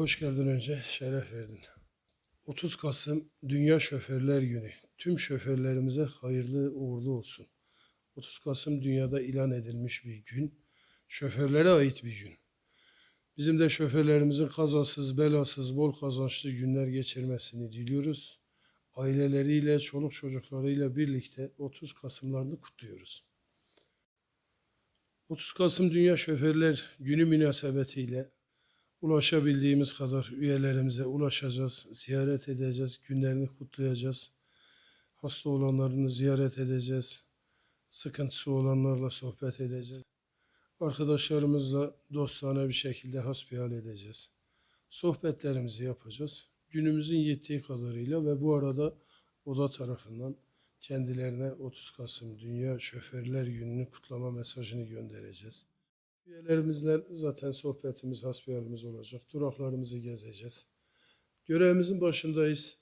hoş geldin önce. Şeref verdin. 30 Kasım Dünya Şoförler Günü. Tüm şoförlerimize hayırlı uğurlu olsun. 30 Kasım dünyada ilan edilmiş bir gün. Şoförlere ait bir gün. Bizim de şoförlerimizin kazasız, belasız, bol kazançlı günler geçirmesini diliyoruz. Aileleriyle, çoluk çocuklarıyla birlikte 30 Kasımlarını kutluyoruz. 30 Kasım Dünya Şoförler Günü münasebetiyle ulaşabildiğimiz kadar üyelerimize ulaşacağız, ziyaret edeceğiz, günlerini kutlayacağız. Hasta olanlarını ziyaret edeceğiz, sıkıntısı olanlarla sohbet edeceğiz. Arkadaşlarımızla dostane bir şekilde hasbihal edeceğiz. Sohbetlerimizi yapacağız. Günümüzün yettiği kadarıyla ve bu arada oda tarafından kendilerine 30 Kasım Dünya Şoförler Günü'nü kutlama mesajını göndereceğiz. Üyelerimizle zaten sohbetimiz, hasbihalimiz olacak. Duraklarımızı gezeceğiz. Görevimizin başındayız.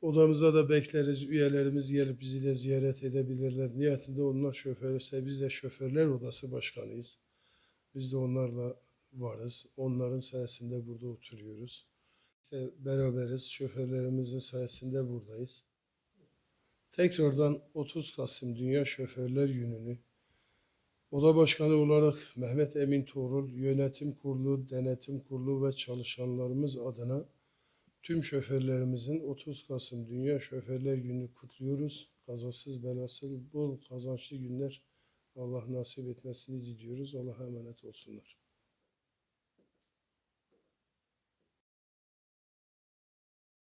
Odamıza da bekleriz. Üyelerimiz gelip bizi de ziyaret edebilirler. Niyetinde onlar şoförse biz de şoförler odası başkanıyız. Biz de onlarla varız. Onların sayesinde burada oturuyoruz. İşte beraberiz. Şoförlerimizin sayesinde buradayız. Tekrardan 30 Kasım Dünya Şoförler Günü'nü Oda Başkanı olarak Mehmet Emin Tuğrul, Yönetim Kurulu, Denetim Kurulu ve çalışanlarımız adına tüm şoförlerimizin 30 Kasım Dünya Şoförler Günü kutluyoruz. Kazasız belasız bol kazançlı günler Allah nasip etmesini diliyoruz. Allah'a emanet olsunlar.